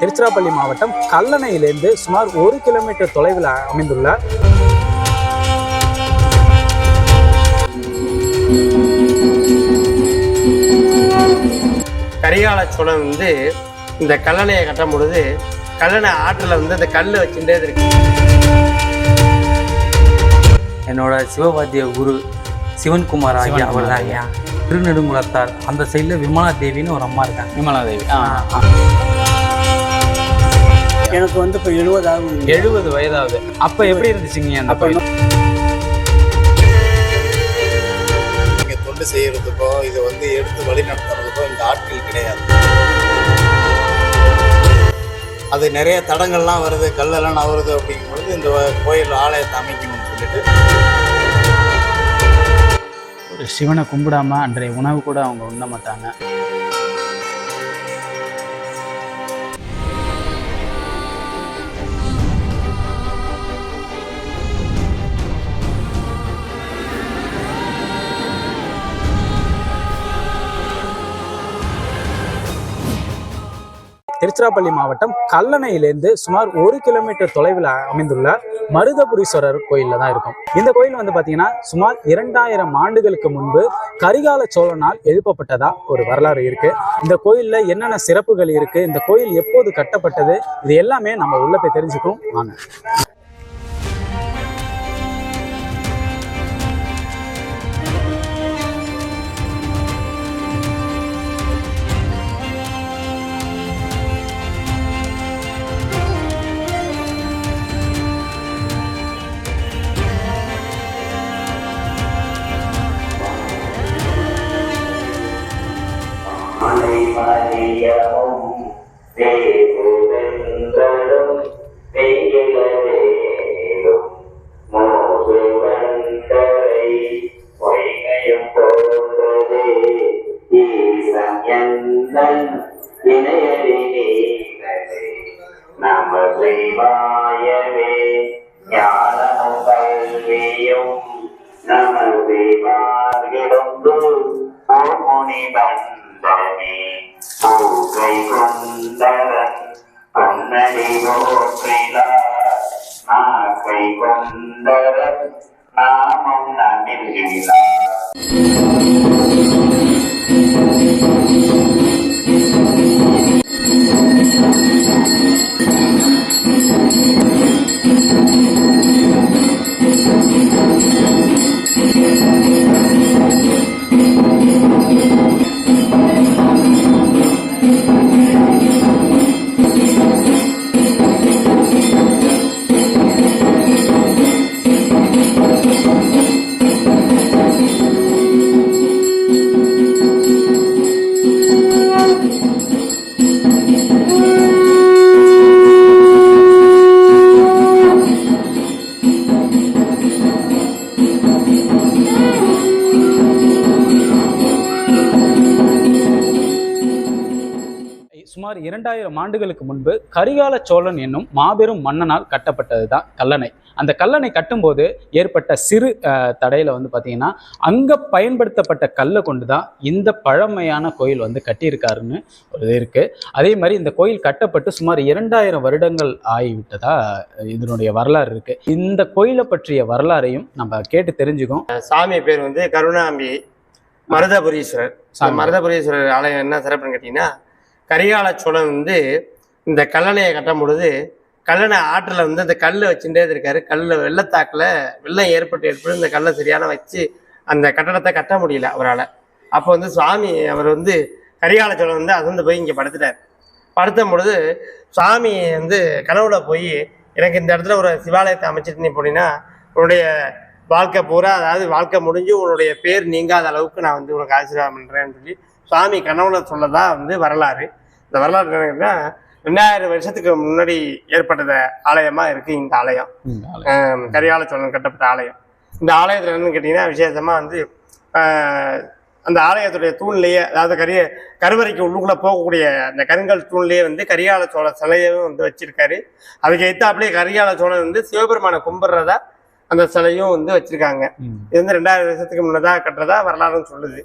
திருச்சிராப்பள்ளி மாவட்டம் கல்லணையிலிருந்து சுமார் ஒரு கிலோமீட்டர் தொலைவில் அமைந்துள்ள கரிகால சோழன் வந்து இந்த கல்லணையை கட்டும் பொழுது கல்லணை ஆற்றில் வந்து இந்த கல் வச்சுட்டே இருக்கு. என்னோட சிவபாத்திய குரு சிவன்குமார் சிவன்குமார். அவர் தான் ஐயா திருநெடுங்குளத்தார் அந்த சைடில் விமலா தேவின்னு ஒரு அம்மா இருக்காங்க. விமலா தேவி ஆ. எனக்கு வந்து இப்போ எழுபது ஆகுது எழுபது வயதாகுது அப்ப எப்படி இருந்துச்சுங்க அந்த இங்கே தொண்டு செய்யறதுக்கோ இதை வந்து எடுத்து வழி நடத்துறதுக்கோ இந்த ஆட்கள் கிடையாது. அது நிறைய தடங்கள்லாம் வருது கல்லெல்லாம் நவருது அப்படிங்கும் பொழுது இந்த கோயில் ஆலயத்தை அமைக்கணும்னு சொல்லிட்டு. ஒரு சிவனை கும்பிடாம அன்றைய உணவு கூட அவங்க உண்ண மாட்டாங்க. திருச்சிராப்பள்ளி மாவட்டம் கல்லணையிலேருந்து சுமார் ஒரு கிலோமீட்டர் தொலைவில் அமைந்துள்ள மருதபுரீஸ்வரர் கோயிலில் தான் இருக்கும். இந்த கோயில் வந்து பார்த்தீங்கன்னா சுமார் இரண்டாயிரம் ஆண்டுகளுக்கு முன்பு கரிகால சோழனால் எழுப்பப்பட்டதா ஒரு வரலாறு இருக்கு. இந்த கோயில்ல என்னென்ன சிறப்புகள் இருக்கு இந்த கோயில் எப்போது கட்டப்பட்டது இது எல்லாமே நம்ம உள்ள போய் தெரிஞ்சுக்கும் வாங்க. மலைமறியமும் தேகுதென்றலும் பெய்கிலவேலும் மோசுவந்தரை பொய்கையும் போன்றதே ஈசன் எந்தன் இணையடி நம சிவாயவே ஞானமும் கல்வியும் முனி பந்தமே பூகை கொண்டவன் பொன்னடி போற்றினார் நாக்கை கொண்டவன் நாமம் நமிழ்கிறார் சுமார் இரண்டாயிரம் ஆண்டுகளுக்கு முன்பு கரிகால சோழன் என்னும் மாபெரும் மன்னனால் கட்டப்பட்டது தான் கல்லணை. அந்த கல்லணை கட்டும்போது ஏற்பட்ட சிறு தடையில வந்து பார்த்தீங்கன்னா அங்கே பயன்படுத்தப்பட்ட கல்லை கொண்டு தான் இந்த பழமையான கோயில் வந்து கட்டியிருக்காருன்னு ஒரு இது இருக்கு. அதே மாதிரி இந்த கோயில் கட்டப்பட்டு சுமார் இரண்டாயிரம் வருடங்கள் ஆகிவிட்டதா இதனுடைய வரலாறு இருக்கு. இந்த கோயிலை பற்றிய வரலாறையும் நம்ம கேட்டு தெரிஞ்சுக்கோம். சாமி பேர் வந்து கருணாம்பி மருதபுரீஸ்வரர். மருதபுரீஸ்வரர் ஆலயம் என்ன சிறப்புன்னு கேட்டிங்கன்னா கரிகால சோழன் வந்து இந்த கல்லணையை கட்டும் பொழுது கல்லணை ஆற்றில் வந்து அந்த கல்லை வச்சுட்டே இருக்காரு. கல்லில் வெள்ளத்தாக்கில் வெள்ளம் ஏற்பட்டு ஏற்பட்டு இந்த கல்லை சரியான வச்சு அந்த கட்டடத்தை கட்ட முடியல அவரால். அப்போ வந்து சுவாமி அவர் வந்து கரிகால சோழன் வந்து அசந்து போய் இங்கே படுத்துட்டார். படுத்தும் பொழுது சுவாமி வந்து கனவுல போய் எனக்கு இந்த இடத்துல ஒரு சிவாலயத்தை அமைச்சிட்டு நீ போனீங்கன்னா உன்னுடைய வாழ்க்கை பூரா அதாவது வாழ்க்கை முடிஞ்சு உன்னுடைய பேர் நீங்காத அளவுக்கு நான் வந்து உனக்கு ஆசீர்வாதம் பண்ணுறேன்னு சொல்லி சுவாமி கனவுல சொல்லதா வந்து வரலாறு. இந்த வரலாறு என்னன்னா ரெண்டாயிரம் வருஷத்துக்கு முன்னாடி ஏற்பட்டத ஆலயமா இருக்கு இந்த ஆலயம். ஆஹ் கரிகால சோழன் கட்டப்பட்ட ஆலயம். இந்த ஆலயத்துல என்னன்னு கேட்டீங்கன்னா விசேஷமா வந்து அந்த ஆலயத்துடைய தூண்லேயே அதாவது கரிய கருவறைக்கு உள்ளுக்குள்ள போகக்கூடிய அந்த கருங்கல் தூண்லேயே வந்து கரிகால சோழ சிலையும் வந்து வச்சிருக்காரு. அதுக்கு எத்தாப்புலேயே கரிகால சோழன் வந்து சிவபெருமானை கும்பிடுறதா அந்த சிலையும் வந்து வச்சிருக்காங்க. இது வந்து ரெண்டாயிரம் வருஷத்துக்கு முன்னதா கட்டுறதா வரலாறுன்னு சொல்லுது.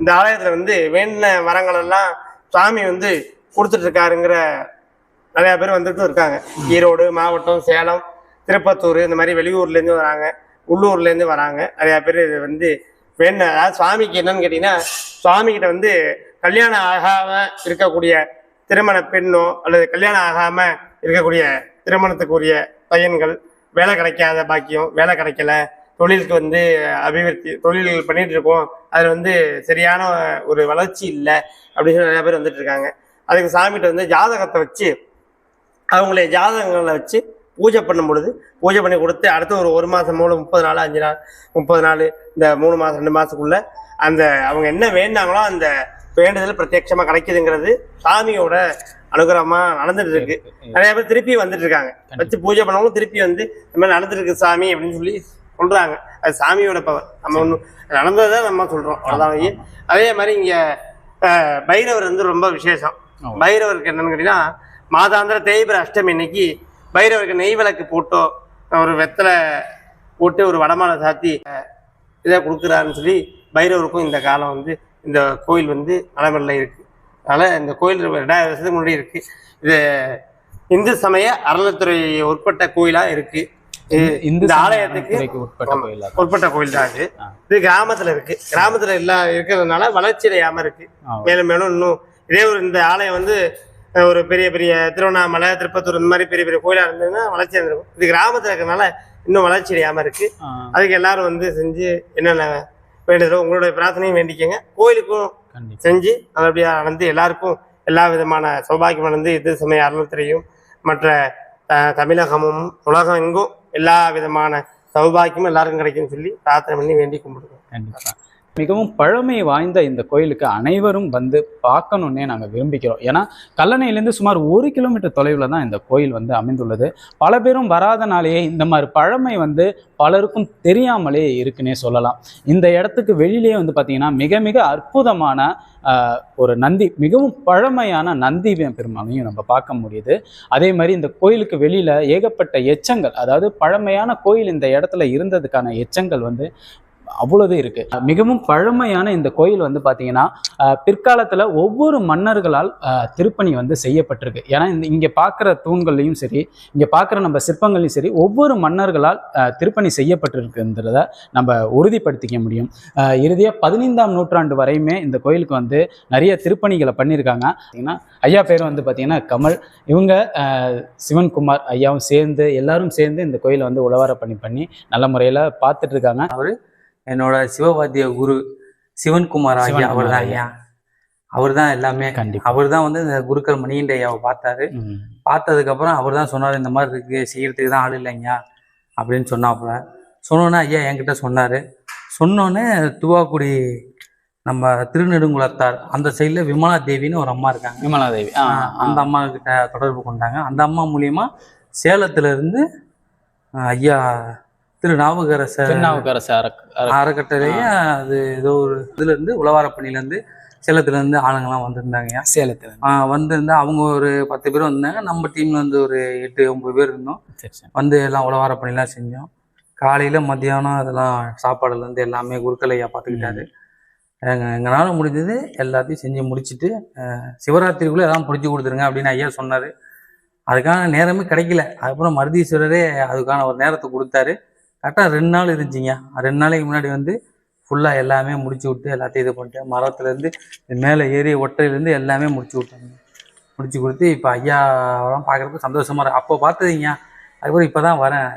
இந்த ஆலயத்துல வந்து வேண்டின வரங்கள் எல்லாம் சாமி வந்து கொடுத்துட்டு இருக்காருங்கிற நிறைய பேர் வந்துட்டு இருக்காங்க. ஈரோடு மாவட்டம் சேலம் திருப்பத்தூர் இந்த மாதிரி வெளியூர்லேருந்து வராங்க. உள்ளூர்லேருந்து வராங்க. நிறைய பேர் இது வந்து வேண அதாவது சுவாமிக்கு என்னன்னு கேட்டிங்கன்னா சுவாமிகிட்ட வந்து கல்யாணம் ஆகாம இருக்கக்கூடிய திருமண பெண்ணோ அல்லது கல்யாணம் ஆகாம இருக்கக்கூடிய திருமணத்துக்குரிய பையன்கள் வேலை கிடைக்காத பாக்கியம் வேலை கிடைக்கல. தொழிலுக்கு வந்து அபிவிருத்தி தொழில்கள் பண்ணிட்டு இருக்கோம். அதில் வந்து சரியான ஒரு வளர்ச்சி இல்லை அப்படின்னு சொல்லி நிறைய பேர் வந்துட்டு இருக்காங்க. அதுக்கு சாமிகிட்ட வந்து ஜாதகத்தை வச்சு அவங்களுடைய ஜாதகங்களை வச்சு பூஜை பண்ணும் பொழுது பூஜை பண்ணி கொடுத்து அடுத்து ஒரு ஒரு மாதம் மூணு முப்பது நாள் அஞ்சு நாள் முப்பது நாள் இந்த மூணு மாதம் ரெண்டு மாதத்துக்குள்ள அந்த அவங்க என்ன வேண்டாங்களோ அந்த வேண்டுதல் பிரத்யட்சமாக கிடைக்குதுங்கிறது சாமியோட அனுகிரகமா நடந்துட்டு இருக்கு நிறைய பேர் திருப்பி வந்துட்டு இருக்காங்க வச்சு பூஜை பண்ணவங்களும் திருப்பி வந்து இந்த மாதிரி நடந்துட்டு இருக்கு சாமி அப்படின்னு சொல்லி சொல்றாங்க. அது சாமியோட பவர். நம்ம ஒன்றும் நடந்ததை நம்ம சொல்றோம். அவ்வளோதான் அதே மாதிரி இங்க பைரவர் வந்து ரொம்ப விசேஷம். பைரவருக்கு என்னன்னு கேட்டீங்கன்னா மாதாந்திர தேய்பிர அஷ்டமி இன்னைக்கு பைரவருக்கு நெய் விளக்கு போட்டோ ஒரு வெத்தலை போட்டு ஒரு வடமாலை சாத்தி இதை கொடுக்குறாருன்னு சொல்லி பைரவருக்கும் இந்த காலம் வந்து இந்த கோயில் வந்து நடைமுறையில் இருக்கு. அதனால இந்த கோயில் ரெண்டாயிரம் வருஷத்துக்கு முன்னாடி இருக்கு. இது இந்து சமய அறநிலைத்துறை உட்பட்ட கோயிலா இருக்கு. இது- இந்து ஆலயத்துக்கு உட்பட்ட கோயிலா? தான் இது. இது கிராமத்துல இருக்கு. கிராமத்துல எல்லாம் இருக்கிறதுனால வளர்ச்சி அடையாம இருக்கு. மேலும் மேலும் இன்னும் இதே ஒரு இந்த ஆலயம் வந்து ஒரு பெரிய பெரிய திருவண்ணாமலை திருப்பத்தூர் இந்த மாதிரி பெரிய பெரிய கோயிலா இருந்ததுன்னா வளர்ச்சி அடைஞ்சிருக்கும். இது கிராமத்துல இருக்கிறதுனால இன்னும் வளர்ச்சி அடையாம இருக்கு. அதுக்கு எல்லாரும் வந்து செஞ்சு என்னென்ன வேண்டுதலோ உங்களுடைய பிரார்த்தனையும் வேண்டிக்கங்க. கோயிலுக்கும் செஞ்சு நல்லபடியாக நடந்து எல்லாருக்கும் எல்லா விதமான சௌபாகியம் நடந்து இது சமய அருள்துறையும் மற்ற தமிழகமும் உலகம் எங்கும் எல்லா விதமான சௌபாகியமும் எல்லாருக்கும் கிடைக்கும்னு சொல்லி பிரார்த்தனை பண்ணி வேண்டி கும்பிடுவோம் கண்டிப்பா. மிகவும் பழமை வாய்ந்த இந்த கோயிலுக்கு அனைவரும் வந்து பார்க்கணுன்னே நாங்கள் விரும்பிக்கிறோம். ஏன்னா கல்லணையிலேருந்து சுமார் ஒரு கிலோமீட்டர் தொலைவில் தான் இந்த கோயில் வந்து அமைந்துள்ளது. பல பேரும் வராதனாலேயே இந்த மாதிரி பழமை வந்து பலருக்கும் தெரியாமலே இருக்குன்னே சொல்லலாம். இந்த இடத்துக்கு வெளியிலேயே வந்து பார்த்தீங்கன்னா மிக மிக அற்புதமான ஒரு நந்தி மிகவும் பழமையான நந்தி பெருமானையும் நம்ம பார்க்க முடியுது. அதே மாதிரி இந்த கோயிலுக்கு வெளியில் ஏகப்பட்ட எச்சங்கள் அதாவது பழமையான கோயில் இந்த இடத்துல இருந்ததுக்கான எச்சங்கள் வந்து அவ்வளவு இருக்கு. மிகவும் பழமையான இந்த கோயில் வந்து பார்த்தீங்கன்னா பிற்காலத்தில் பிற்காலத்துல ஒவ்வொரு மன்னர்களால் திருப்பணி வந்து செய்யப்பட்டிருக்கு. ஏன்னா இந்த இங்க பார்க்குற தூண்கள்லையும் சரி இங்க பார்க்குற நம்ம சிற்பங்களையும் சரி ஒவ்வொரு மன்னர்களால் திருப்பணி செய்யப்பட்டிருக்குன்றத நம்ம உறுதிப்படுத்திக்க முடியும். இறுதியாக இறுதியா பதினைந்தாம் நூற்றாண்டு வரையுமே இந்த கோயிலுக்கு வந்து நிறைய திருப்பணிகளை பண்ணியிருக்காங்க. பார்த்தீங்கன்னா ஐயா பேர் வந்து பார்த்தீங்கன்னா கமல். இவங்க சிவன்குமார் ஐயாவும் சேர்ந்து எல்லாரும் சேர்ந்து இந்த கோயிலை வந்து உழவார பண்ணி பண்ணி நல்ல முறையில் பார்த்துட்டு இருக்காங்க. என்னோட சிவவாத்திய குரு சிவன்குமார். ஐயா அவர் தான் ஐயா. அவர் தான் எல்லாமே. அவர் தான் வந்து இந்த குருக்கள் மணிகண்ட ஐயாவை பார்த்தாரு. பார்த்ததுக்கப்புறம் அவர் தான் சொன்னார் இந்த மாதிரி இருக்கு செய்யறதுக்கு தான் ஆள் இல்லைங்க அப்படின்னு சொன்னாப்புல. சொன்னோன்னே ஐயா என்கிட்ட சொன்னார். சொன்னோன்னே துவாக்குடி நம்ம திருநெடுங்குளத்தார் அந்த சைடில் விமலா தேவின்னு ஒரு அம்மா இருக்காங்க. விமலா தேவி. அந்த அம்மா கிட்ட தொடர்பு கொண்டாங்க. அந்த அம்மா மூலியமா சேலத்துல இருந்து ஐயா திரு நாவுக்கரசர் அறக்- அறக்கட்டளையே அது ஏதோ ஒரு இதுல இருந்து உழவாரப்பணில இருந்து சேலத்துல இருந்து ஆளுங்கெல்லாம் வந்திருந்தாங்க சேலத்துல வந்திருந்தா அவங்க ஒரு பத்து பேர் வந்தாங்க. நம்ம டீம்ல வந்து ஒரு எட்டு ஒன்பது பேர் இருந்தோம். வந்து எல்லாம் உழவார பணிலாம் செஞ்சோம். காலையில மத்தியானம் அதெல்லாம் சாப்பாடுல இருந்து எல்லாமே குருக்கள் ஐயா பார்த்துக்கிட்டாரு எங்க எங்களால முடிஞ்சது எல்லாத்தையும் செஞ்சு முடிச்சுட்டு சிவராத்திரிக்குள்ள எல்லாம் முடிச்சு கொடுத்துருங்க அப்படின்னு ஐயா சொன்னாரு. அதுக்கான நேரமே கிடைக்கல. அதுக்கப்புறம் மருதீஸ்வரரே அதுக்கான ஒரு நேரத்தை கொடுத்தாரு. கரெக்டாக ரெண்டு நாள் இருந்துச்சுங்க. ரெண்டு நாளைக்கு முன்னாடி வந்து ஃபுல்லாக எல்லாமே முடிச்சு விட்டு எல்லாத்தையும் இது பண்ணிட்டு மரத்துலேருந்து மேலே ஏறி ஒட்டையிலேருந்து எல்லாமே முடிச்சு விட்டாங்க. முடிச்சு கொடுத்து இப்போ ஐயாவெல்லாம் பார்க்குறப்ப சந்தோஷமா இருக்கு. அப்போ பார்த்ததுங்க. அதுக்கப்புறம் இப்போ தான் வரேன்.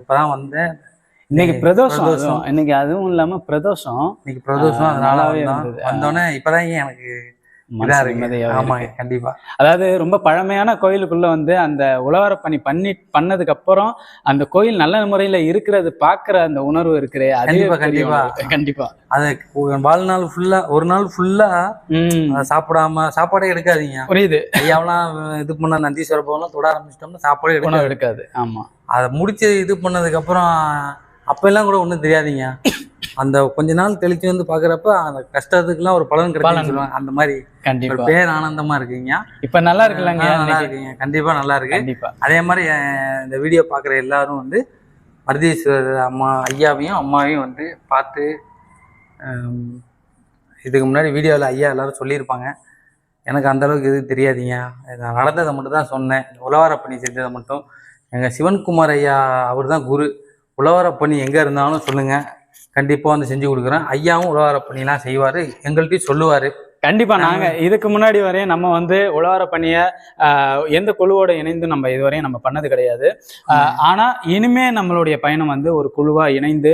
இப்போ தான் வந்தேன். இன்னைக்கு பிரதோஷம். இன்னைக்கு அதுவும் இல்லாம பிரதோஷம். இன்னைக்கு பிரதோஷம் அதனால. வந்தோடனே இப்போதான் எனக்கு ஆமா. கண்டிப்பா. அதாவது ரொம்ப பழமையான கோயிலுக்குள்ள வந்து அந்த உழவார பணி பண்ணி பண்ணதுக்கு அப்புறம் அந்த கோயில் நல்ல முறையில இருக்கிறது பாக்குற அந்த உணர்வு இருக்கிறே கண்டிப்பா, கண்டிப்பா. கண்டிப்பா. அது ஒரு வாழ்நாள் ஃபுல்லா ஒரு நாள் ஃபுல்லா சாப்பிடாம சாப்பாடே எடுக்காதீங்க. புரியுது. ஐயாவெல்லாம் இது பண்ண நந்தீஸ்வர பவன்லாம் தொட ஆரம்பிச்சிட்டோம்னா சாப்பாடே உணவு எடுக்காது எடுக்காது ஆமா. அதை முடிச்சு இது பண்ணதுக்கு அப்புறம் அப்பெல்லாம் கூட ஒன்றும் தெரியாதீங்க. அந்த கொஞ்ச நாள் கழிச்சு வந்து பாக்குறப்ப அந்த கஷ்டத்துக்குலாம் ஒரு பலன். கிடைக்கும் அந்த மாதிரி கண்டிப்பா. பேர் ஆனந்தமா இருக்கீங்க. இப்ப நல்லா இருக்குல்லங்க நல்லா? இருக்கீங்க. கண்டிப்பா நல்லா இருக்கு. கண்டிப்பா. அதே மாதிரி இந்த வீடியோ பார்க்குற எல்லாரும் வந்து மருதீஸ்வரர் அம்மா ஐயாவையும் அம்மாவையும் வந்து பார்த்து இதுக்கு முன்னாடி வீடியோவில் ஐயா எல்லாரும் சொல்லியிருப்பாங்க. எனக்கு அந்த அளவுக்கு எதுவும் தெரியாதீங்க. நான் நடந்ததை மட்டும் தான் சொன்னேன். உழவார பணி செஞ்சதை மட்டும். எங்கள் சிவன்குமார் ஐயா அவர் தான் குரு. உழவார பணி எங்கே இருந்தாலும் சொல்லுங்கள் கண்டிப்பாக வந்து செஞ்சு கொடுக்குறேன். ஐயாவும் உழவார பணிலாம் செய்வார். எங்கள்கிட்டயும் சொல்லுவார். கண்டிப்பா நாங்க இதுக்கு முன்னாடி வரையும் நம்ம வந்து உழவார பணிய எந்த குழுவோட இணைந்து நம்ம இதுவரையும் நம்ம பண்ணது கிடையாது. ஆஹ், ஆனா இனிமே நம்மளுடைய பயணம் வந்து ஒரு குழுவா இணைந்து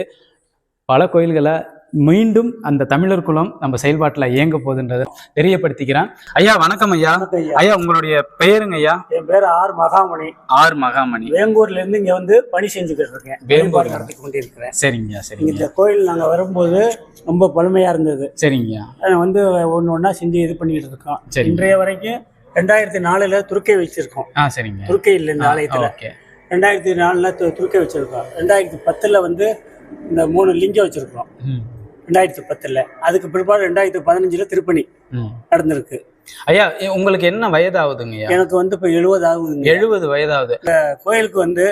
பல கோயில்களை மீண்டும் அந்த தமிழர் குலம் நம்ம செயல்பாட்டுல இயங்க போகுதுன்றதை தெரியப்படுத்திக்கிறேன். ஐயா வணக்கம் ஐயா. ஐயா. உங்களுடைய பெயருங்க ஐயா? என் பேர் ஆர் மகாமணி. ஆர் மகாமணி. வேங்கூர்ல இருந்து இங்க வந்து பணி செஞ்சுக்கிட்டு இருக்கேன். வழிபாடு நடத்தி கொண்டிருக்கிறேன். சரிங்கய்யா சரிங்க இந்த கோயில் நாங்க வரும்போது ரொம்ப பழமையா இருந்தது. சரிங்கய்யா அதை வந்து ஒன்று ஒன்றா செஞ்சு இது பண்ணிட்டு இருக்கோம். சரிங்க. இன்றைய வரைக்கும் ரெண்டாயிரத்தி நாலுல துருக்கை வச்சிருக்கோம். ஆ சரிங்க துருக்கை இல்லை இந்த ஆலயத்துல. ரெண்டாயிரத்தி நாலுல துருக்கை வச்சிருக்கோம். ரெண்டாயிரத்தி பத்துல வந்து இந்த மூணு லிங்கம் வச்சிருக்கோம். ம். ரெண்டாயிரத்தி பத்துல. அதுக்கு பிற்பாடு ரெண்டாயிரத்தி பதினஞ்சுல திருப்பணி நடந்திருக்கு. ஐயா உங்களுக்கு என்ன வயதாகுதுங்க எனக்கு வந்து இப்போ எழுபது ஆகுதுங்க எழுபது வயதாகுது. கோயிலுக்கு வந்து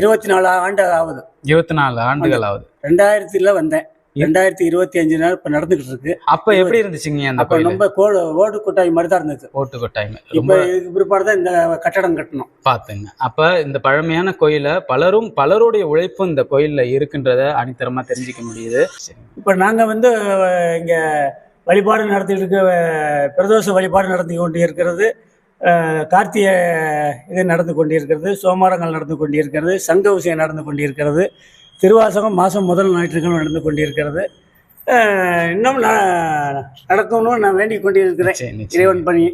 இருபத்தி நாலு ஆண்டு ஆகுது. இருபத்தி நாலு ஆண்டுகள் ஆகுது. ரெண்டாயிரத்தில வந்தேன். ரெண்டாயிரத்தி இருபத்தி அஞ்சு நாள் இப்ப நடந்துகிட்டு இருக்கு அப்ப எப்படி இருந்துச்சுங்க அந்த அப்ப ரொம்ப கோடு ஓடு கொட்டாய் மாதிரி தான் இருந்தது. ஓட்டு கொட்டாய்ங்க இப்ப இதுக்கு பிற்பாடு தான் இந்த கட்டடம் கட்டணும். பார்த்துங்க அப்ப இந்த பழமையான கோயிலை பலரும் பலருடைய உழைப்பும் இந்த கோயில்ல இருக்குன்றத அடித்தரமா தெரிஞ்சுக்க முடியுது. இப்ப நாங்க வந்து இங்க வழிபாடு நடத்திட்டு இருக்க பிரதோஷ வழிபாடு நடத்தி கொண்டு இருக்கிறது கார்த்திகை இது நடந்து கொண்டிருக்கிறது சோமாரங்கள் நடந்து கொண்டிருக்கிறது சங்க விஷயம் நடந்து கொண்டிருக்கிறது திருவாசகம் மாதம் முதல் ஞாயிற்றுக்கிழமை நடந்து கொண்டிருக்கிறது இன்னும் நான் நடக்கணும்னு நான் வேண்டிக் கொண்டிருக்கிறேன். இறைவன் பணி.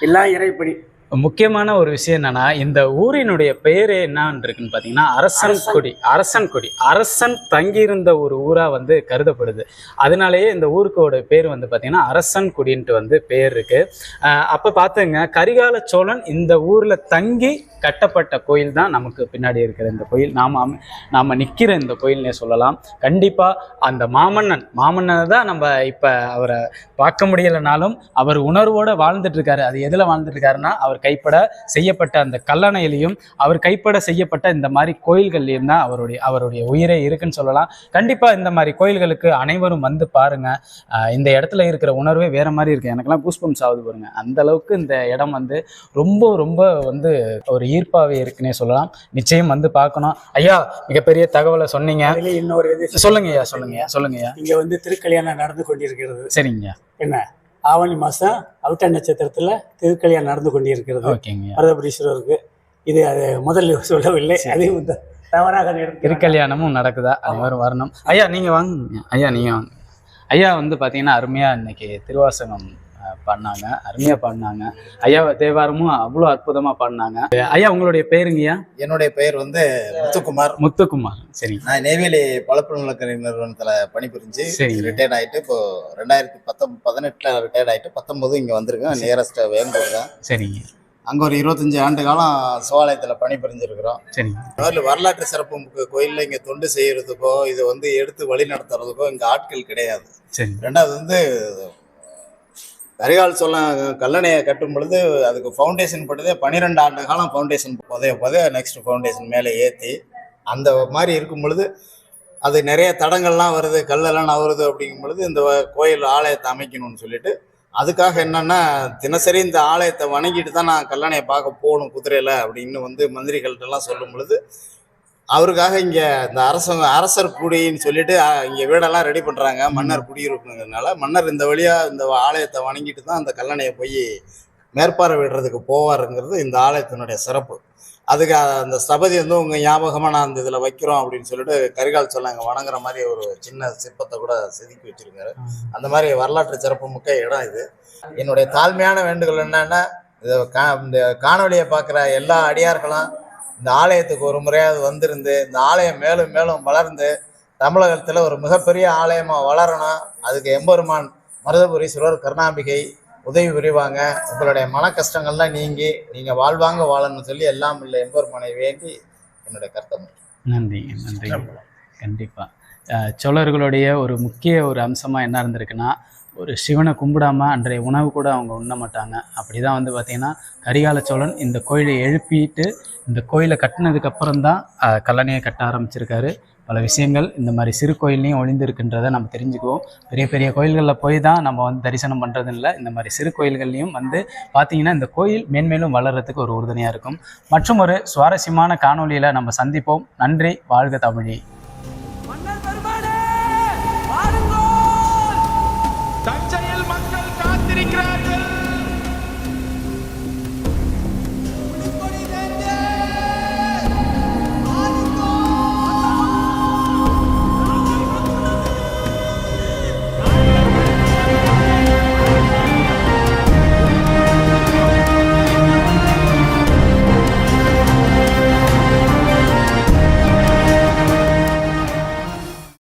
எல்லாம் இறைப்பணி முக்கியமான ஒரு விஷயம் என்னன்னா இந்த ஊரினுடைய பெயரே என்னன்னு இருக்குன்னு பாத்தீங்கன்னா அரசன் கொடி அரசன் கொடி. அரசன் தங்கியிருந்த ஒரு ஊரா வந்து கருதப்படுது. அதனாலேயே இந்த ஊருக்கோட பேர் வந்து பாத்தீங்கன்னா அரசன் குடின்ட்டு வந்து பேர் இருக்கு. அப்ப பாத்துங்க கரிகால சோழன் இந்த ஊர்ல தங்கி கட்டப்பட்ட கோயில் தான் நமக்கு பின்னாடி இருக்கிற இந்த கோயில். நாம நாம நிக்கிற இந்த கோயில்னே சொல்லலாம். கண்டிப்பா அந்த மாமன்னன் மாமன்னனை தான் நம்ம இப்ப அவரை பார்க்க முடியலைனாலும் அவர் உணர்வோட வாழ்ந்துட்டு இருக்காரு. அது எதுல வாழ்ந்துட்டு இருக்காருன்னா அவர் கைப்பட செய்யப்பட்ட அந்த கல்லணையிலையும் அவர் கைப்பட செய்யப்பட்ட இந்த மாதிரி கோயில்கள்லையும் தான் அவருடைய அவருடைய உயிரே இருக்குன்னு சொல்லலாம். கண்டிப்பா இந்த மாதிரி கோயில்களுக்கு அனைவரும் வந்து பாருங்க. இந்த இடத்துல இருக்கிற உணர்வே வேற மாதிரி இருக்கு. எனக்கெல்லாம் கூஸ்பம்ஸ் ஆகுது பாருங்க. அந்த அளவுக்கு இந்த இடம் வந்து ரொம்ப ரொம்ப வந்து ஒரு ஈர்ப்பாவே இருக்குன்னே சொல்லலாம். நிச்சயம் வந்து பார்க்கணும். ஐயா மிகப்பெரிய தகவலை சொன்னீங்க. இன்னொரு சொல்லுங்க ஐயா சொல்லுங்க ஐயா சொல்லுங்க ஐயா இங்க வந்து திருக்கல்யாணம் நடந்து கொண்டிருக்கிறது. சரிங்க என்ன? ஆவணி மாசம் அவிட்ட நட்சத்திரத்துல திருக்கல்யாணம் நடந்து கொண்டிருக்கிறது. ஓகேங்க. பரதபுரீஸ்வரருக்கு இது அது முதல்ல சொல்லவில்லை. அதையும் வந்து தவறாக திருக்கல்யாணமும் நடக்குதா? அனைவரும் வரணும். ஐயா நீங்க வாங்க ஐயா நீங்க வாங்க ஐயா வந்து பாத்தீங்கன்னா அருமையா இன்னைக்கு திருவாசகம் பாடினாங்க அருமையா பாடினாங்க ஐயா தேவாரமும் அவ்வளோ அற்புதமா பாடினாங்க ஐயா உங்களுடைய பேருங்கய்யா என்னுடைய பெயர் வந்து முத்துக்குமார். முத்துக்குமார். சரி. நான் நெய்வேலி பழப்பு நிலக்கரி நிறுவனத்துல பணிபுரிஞ்சு. ரிட்டையர்ட் ஆயிட்டு இப்போ ரெண்டாயிரத்தி பத்தொன்ப பதினெட்டுல ரிட்டையர்ட் ஆயிட்டு பத்தொன்பது இங்க வந்திருக்கேன். நியரஸ்ட் வேங்கூர் தான் சரிங்க. அங்க ஒரு இருபத்தஞ்சு ஆண்டு காலம் சிவாலயத்துல பணிபுரிஞ்சிருக்கிறோம். முதல்ல வரலாற்று சிறப்பு மிக்க கோயில்ல இங்க தொண்டு செய்யறதுக்கோ இதை வந்து எடுத்து வழி நடத்துறதுக்கோ இங்க ஆட்கள் கிடையாது. சரி. ரெண்டாவது வந்து கரிகால் சொல்ல கல்லணையை கட்டும் பொழுது அதுக்கு ஃபவுண்டேஷன் போட்டதே பன்னிரெண்டு ஆண்டு காலம் ஃபவுண்டேஷன் புதைய புதைய நெக்ஸ்ட் ஃபவுண்டேஷன் மேலே ஏற்றி அந்த மாதிரி இருக்கும் பொழுது அது நிறைய தடங்கள்லாம் வருது கல்லெல்லாம் நவருது அப்படிங்கும் பொழுது இந்த கோயில் ஆலயத்தை அமைக்கணும்னு சொல்லிட்டு அதுக்காக என்னென்னா தினசரி இந்த ஆலயத்தை வணங்கிட்டு தான் நான் கல்லணையை பார்க்க போகணும் குதிரையில் அப்படின்னு வந்து மந்திரிகள்கிட்டலாம் சொல்லும் பொழுது அவருக்காக இங்கே இந்த அரசங்க அரசர் குடின்னு சொல்லிட்டு இங்கே வீடெல்லாம் ரெடி பண்ணுறாங்க மன்னர் குடியிருப்புங்கிறதுனால மன்னர் இந்த வழியாக இந்த ஆலயத்தை வணங்கிட்டு தான் அந்த கல்லணையை போய் மேற்பார்வையிடுறதுக்கு போவாருங்கிறது இந்த ஆலயத்தினுடைய சிறப்பு. அதுக்கு அந்த ஸ்தபதி வந்து உங்கள் ஞாபகமாக நான் அந்த இதில் வைக்கிறோம் அப்படின்னு சொல்லிட்டு கரிகால் சொல்லாங்க வணங்குற மாதிரி ஒரு சின்ன சிற்பத்தை கூட செதுக்கி வச்சிருக்காரு. அந்த மாதிரி வரலாற்று சிறப்பு மிக்க இடம் இது. என்னுடைய தாழ்மையான வேண்டுகோள் என்னன்னா கா இந்த காணொலியை பார்க்குற எல்லா அடியார்களும் இந்த ஆலயத்துக்கு ஒரு முறையாவது வந்திருந்து இந்த ஆலயம் மேலும் மேலும் வளர்ந்து தமிழகத்தில் ஒரு மிகப்பெரிய ஆலயமாக வளரணும். அதுக்கு எம்பெருமான் மருதபுரீஸ்வரர் கருணாம்பிகை உதவி புரிவாங்க. உங்களுடைய மன கஷ்டங்கள்லாம் நீங்கி நீங்கள் வாழ்வாங்க வாழணும்னு சொல்லி எல்லாம் இல்லை எம்பெருமானை வேண்டி என்னுடைய கருத்தம். நன்றி நன்றி. கண்டிப்பாக சோழர்களுடைய ஒரு முக்கிய ஒரு அம்சமாக என்ன இருந்திருக்குன்னா ஒரு சிவனை கும்பிடாம அன்றைய உணவு கூட அவங்க உண்ண மாட்டாங்க. அப்படி தான் வந்து பார்த்திங்கன்னா கரிகால சோழன் இந்த கோயிலை எழுப்பிட்டு இந்த கோயிலை கட்டினதுக்கப்புறம் தான் கல்லணையை கட்ட ஆரம்பிச்சிருக்காரு. பல விஷயங்கள் இந்த மாதிரி சிறு கோயில்லையும் ஒளிந்திருக்கின்றதை நம்ம தெரிஞ்சுக்குவோம். பெரிய பெரிய கோயில்களில் போய் தான் நம்ம வந்து தரிசனம் பண்ணுறது இல்லை இந்த மாதிரி சிறு கோயில்கள்லையும் வந்து பார்த்திங்கன்னா இந்த கோயில் மேன்மேலும் வளர்கிறதுக்கு ஒரு உறுதுணையாக இருக்கும். மற்றும் ஒரு சுவாரஸ்யமான காணொளியில் நம்ம சந்திப்போம். நன்றி வாழ்க தமிழி.